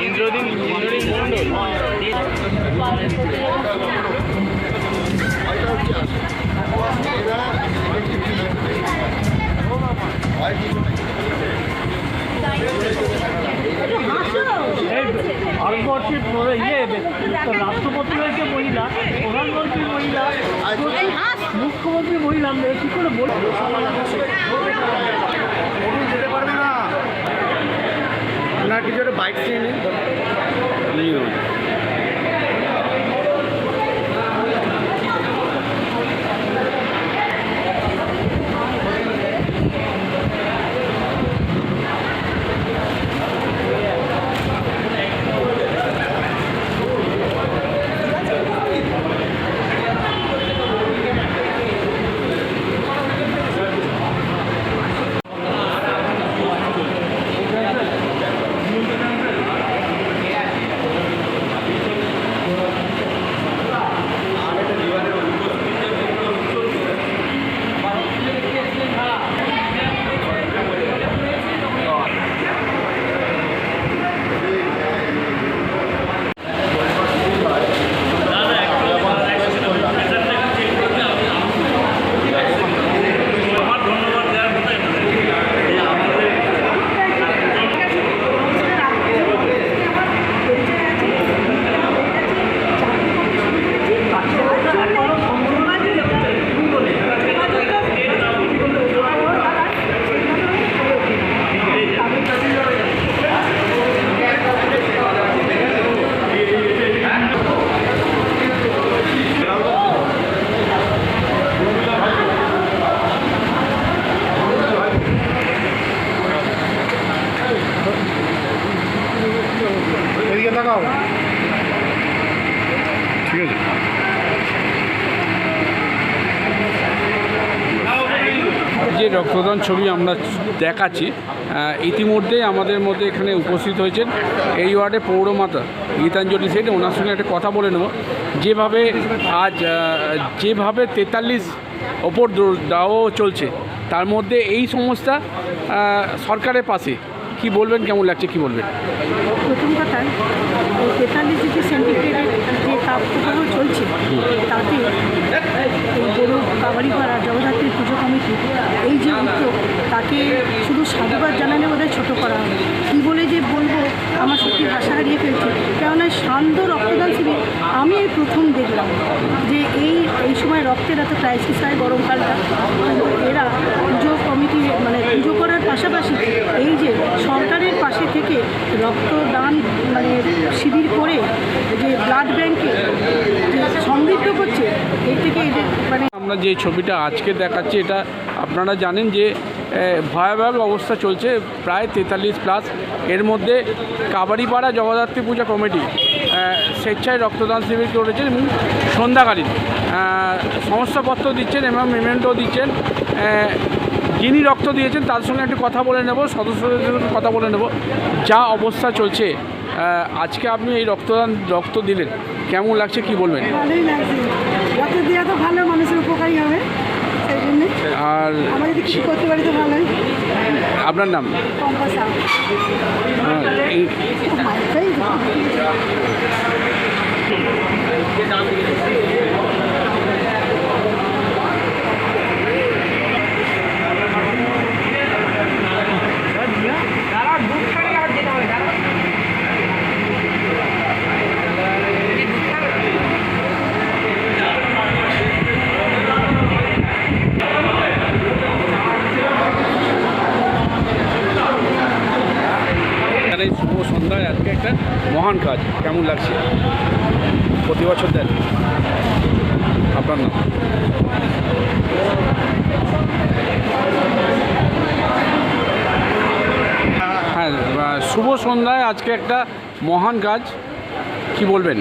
ইন্দ্রদিন ইন্দ্রদিন রাষ্ট্রপতি হয়েছে মহিলা প্রধানমন্ত্রী মহিলা মুখ্যমন্ত্রী মহিলা আমরা কি করে বলব যেতে পারবে না আপনার কিছু একটা বাইক নিয়ে নিন যে রক্তদান ছবি আমরা দেখাচ্ছি ইতিমধ্যেই আমাদের মধ্যে এখানে উপস্থিত হয়েছেন এই ওয়ার্ডে পৌরমাতা গীতাঞ্জলি সেট ওনার সঙ্গে একটা কথা বলে নেব। যেভাবে আজ যেভাবে তেতাল্লিশ ওপর দাও চলছে তার মধ্যে এই আহ, সরকারের পাশে। কি বলবেন কেমন লাগছে কি বলবেন? প্রথম কথা তেতাল্লিশ ডিগ্রি সেন্টিগ্রেডের যে তাপপ্রবাহ চলছে। তাতে এই বড় কাবাড়িপাড়া জগদ্ধাত্রী পুজো কমিটি এই যে উদ্যোগ, তাকে শুধু সাধুবাদ জানালে বোধহয় ছোটো করা হবে। কী বলে যে বলব, আমার সত্যি ভাষা হারিয়ে ফেলছে। কেননা শান্ত রক্তদান শিবির আমি এই প্রথম দেখলাম যে এই এই সময় রক্তের এত ক্রাইসিস হয় গরমকালটা। এরা পুজো কমিটি মানে পুজো করার পাশাপাশি এই যে সরকারের পাশে থেকে রক্তদান মানে শিবির করে যে ব্লাড ব্যাংকে যে সমৃদ্ধ করছে এর থেকে এদের মানে আমরা যে ছবিটা আজকে দেখাচ্ছি, এটা আপনারা জানেন যে ভয়াবহ অবস্থা চলছে, প্রায় তেতাল্লিশ প্লাস এর মধ্যে কাবাডিপাড়া জগদ্ধাত্রী পূজা কমিটি স্বেচ্ছায় রক্তদান শিবির করেছেন এবং সন্ধ্যাকালীন সমস্যাপত্র দিচ্ছেন এবং মেমেন্টও দিচ্ছেন। যিনি রক্ত দিয়েছেন, তার সঙ্গে একটু কথা বলে নেব, সদস্যদের সঙ্গে কথা বলে নেব। যা অবস্থা চলছে আজকে আপনি এই রক্তদান, রক্ত দিলেন, কেমন লাগছে কি বলবেন? দেওয়া তো ভালো মানুষের উপকারী হবে সেই জন্যে। আর আমরা যদি কিছু করতে পারি তো ভালোই। আপনার নাম? হ্যাঁ, এই- মাইকটাই এখানে এই শুভ সন্ধ্যায় আজকে একটা মহান কাজ কেমন লাগছে প্রতি বছর দেন? আপনার নাম? হ্যাঁ শুভ সন্ধ্যায় আজকে একটা মহান কাজ, কি বলবেন?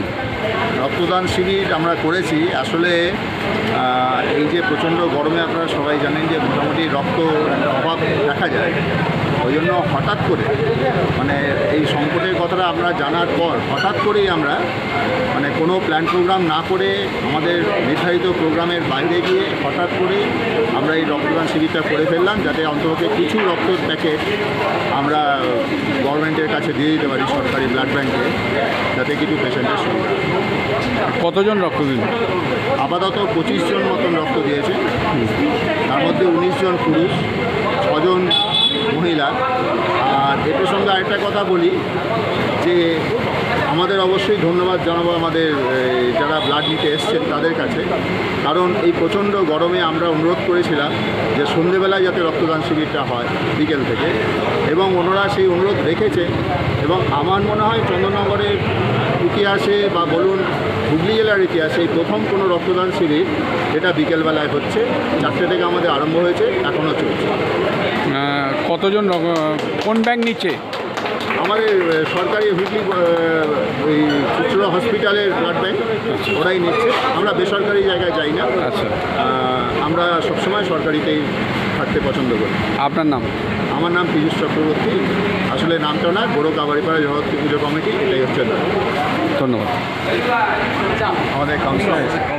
রক্তদান শিবির আমরা করেছি। আসলে এই যে প্রচণ্ড গরমে আপনারা সবাই জানেন যে মোটামুটি রক্ত একটা অভাব দেখা যায়। ওই জন্য হঠাৎ করে মানে এই সংকটের কথাটা আমরা জানার পর হঠাৎ করেই আমরা মানে কোনো প্ল্যান প্রোগ্রাম না করে আমাদের নির্ধারিত প্রোগ্রামের বাইরে গিয়ে হঠাৎ করে আমরা এই রক্তদান শিবিরটা করে ফেললাম যাতে অন্তত কিছু রক্ত প্যাকেট আমরা গভর্নমেন্টের কাছে দিয়ে দিতে পারি সরকারি ব্লাড ব্যাংকে যাতে কিছু পেশেন্টের সুবিধা। কতজন রক্ত দিন আপাতত পঁচিশ জন মতন রক্ত দিয়েছে তার মধ্যে উনিশ জন পুরুষ ছজন মহিলা আর এ প্রসঙ্গে আরেকটা কথা বলি, যে আমাদের অবশ্যই ধন্যবাদ জানাব আমাদের যারা ব্লাড নিতে এসছেন তাদের কাছে। কারণ এই প্রচণ্ড গরমে আমরা অনুরোধ করেছিলাম যে সন্ধেবেলায় যাতে রক্তদান শিবিরটা হয় বিকেল থেকে। এবং ওনারা সেই অনুরোধ রেখেছে এবং আমার মনে হয় চন্দননগরের ইতিহাসে বা বলুন হুগলি জেলার ইতিহাসে এই প্রথম কোনো রক্তদান শিবির যেটা বিকেলবেলায় হচ্ছে চারটে থেকে আমাদের আরম্ভ হয়েছে এখনও চলছে। কতজন কোন ব্যাংক নিচ্ছে? আমাদের সরকারি হুগলি ওই চুচুড়া হসপিটালের ব্লাড ব্যাংক ওরাই নিচ্ছে। আমরা বেসরকারি জায়গায় যাই না। আচ্ছা। আমরা সবসময় সরকারিতেই থাকতে পছন্দ করি। আপনার নাম? আমার নাম পীযুষ চক্রবর্তী। আসলে নামটা না বড়ো কাবাড়িপাড়া জগত্রী পুজো কমিটি এটাই হচ্ছে। ধন্যবাদ। আমাদের কাউন্সিলর।